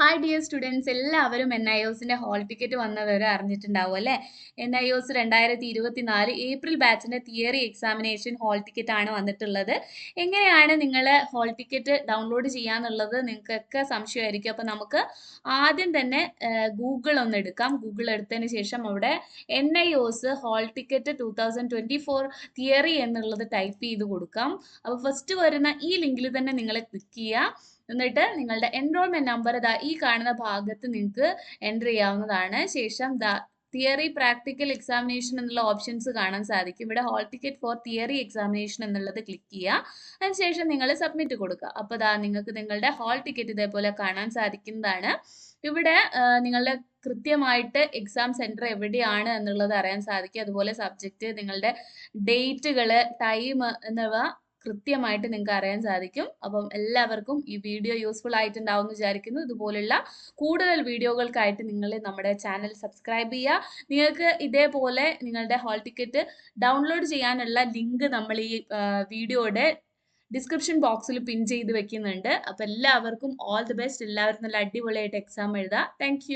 Hi dear students എല്ലാവരും N I ഒസിന്റെ hall ticket വന്നവരെ അറിഞ്ഞിട്ടുണ്ടാവും അല്ലേ? എൻ ഐ ഒസ് രണ്ടായിരത്തി ഇരുപത്തി നാല് ഏപ്രിൽ ബാച്ചിന്റെ തിയറി എക്സാമിനേഷൻ ഹോൾ ടിക്കറ്റ് ആണ് വന്നിട്ടുള്ളത്. എങ്ങനെയാണ് നിങ്ങൾ ഹോൾ ടിക്കറ്റ് ഡൗൺലോഡ് ചെയ്യാന്നുള്ളത് നിങ്ങൾക്കൊക്കെ സംശയമായിരിക്കും. അപ്പോൾ നമുക്ക് ആദ്യം തന്നെ ഗൂഗിൾ ഒന്ന് എടുക്കാം. ഗൂഗിൾ എടുത്തതിന് ശേഷം അവിടെ N I O S hall ticket two thousand twenty four theory എന്നുള്ളത് ടൈപ്പ് ചെയ്ത് കൊടുക്കാം. അപ്പോൾ ഫസ്റ്റ് വരുന്ന ഈ ലിങ്കിൽ തന്നെ നിങ്ങൾ ക്ലിക്ക് ചെയ്യുക. എന്നിട്ട് നിങ്ങളുടെ എൻറോൾമെന്റ് നമ്പർ ഇതാ ഈ കാണുന്ന ഭാഗത്ത് നിങ്ങൾക്ക് എന്റർ ചെയ്യാവുന്നതാണ്. ശേഷം ദാ തിയറി പ്രാക്ടിക്കൽ എക്സാമിനേഷൻ എന്നുള്ള ഓപ്ഷൻസ് കാണാൻ സാധിക്കും. ഇവിടെ hall ticket for theory examination എന്നുള്ളത് ക്ലിക്ക് ചെയ്യുക. അതിനുശേഷം നിങ്ങൾ സബ്മിറ്റ് കൊടുക്കുക. അപ്പോൾ ദാ നിങ്ങൾക്ക് നിങ്ങളുടെ ഹോൾ ടിക്കറ്റ് ഇതേപോലെ കാണാൻ സാധിക്കുന്നതാണ്. ഇവിടെ നിങ്ങളുടെ കൃത്യമായിട്ട് എക്സാം സെന്റർ എവിടെയാണ് എന്നുള്ളത് അറിയാൻ സാധിക്കും. അതുപോലെ സബ്ജക്റ്റ് നിങ്ങളുടെ ഡേറ്റുകൾ ടൈം എന്നിവ കൃത്യമായിട്ട് നിങ്ങൾക്ക് അറിയാൻ സാധിക്കും. അപ്പം എല്ലാവർക്കും ഈ വീഡിയോ യൂസ്ഫുൾ ആയിട്ടുണ്ടാവും എന്ന് വിചാരിക്കുന്നു. ഇതുപോലുള്ള കൂടുതൽ വീഡിയോകൾക്കായിട്ട് നിങ്ങൾ നമ്മുടെ ചാനൽ സബ്സ്ക്രൈബ് ചെയ്യുക. നിങ്ങൾക്ക് ഇതേപോലെ നിങ്ങളുടെ ഹോൾ ടിക്കറ്റ് ഡൗൺലോഡ് ചെയ്യാനുള്ള ലിങ്ക് നമ്മൾ ഈ വീഡിയോയുടെ ഡിസ്ക്രിപ്ഷൻ ബോക്സിൽ പിൻ ചെയ്ത് വെക്കുന്നുണ്ട്. അപ്പോൾ എല്ലാവർക്കും ഓൾ ദി ബെസ്റ്റ് എല്ലാവരും നല്ല അടിപൊളിയായിട്ട് എക്സാം എഴുതുക. താങ്ക്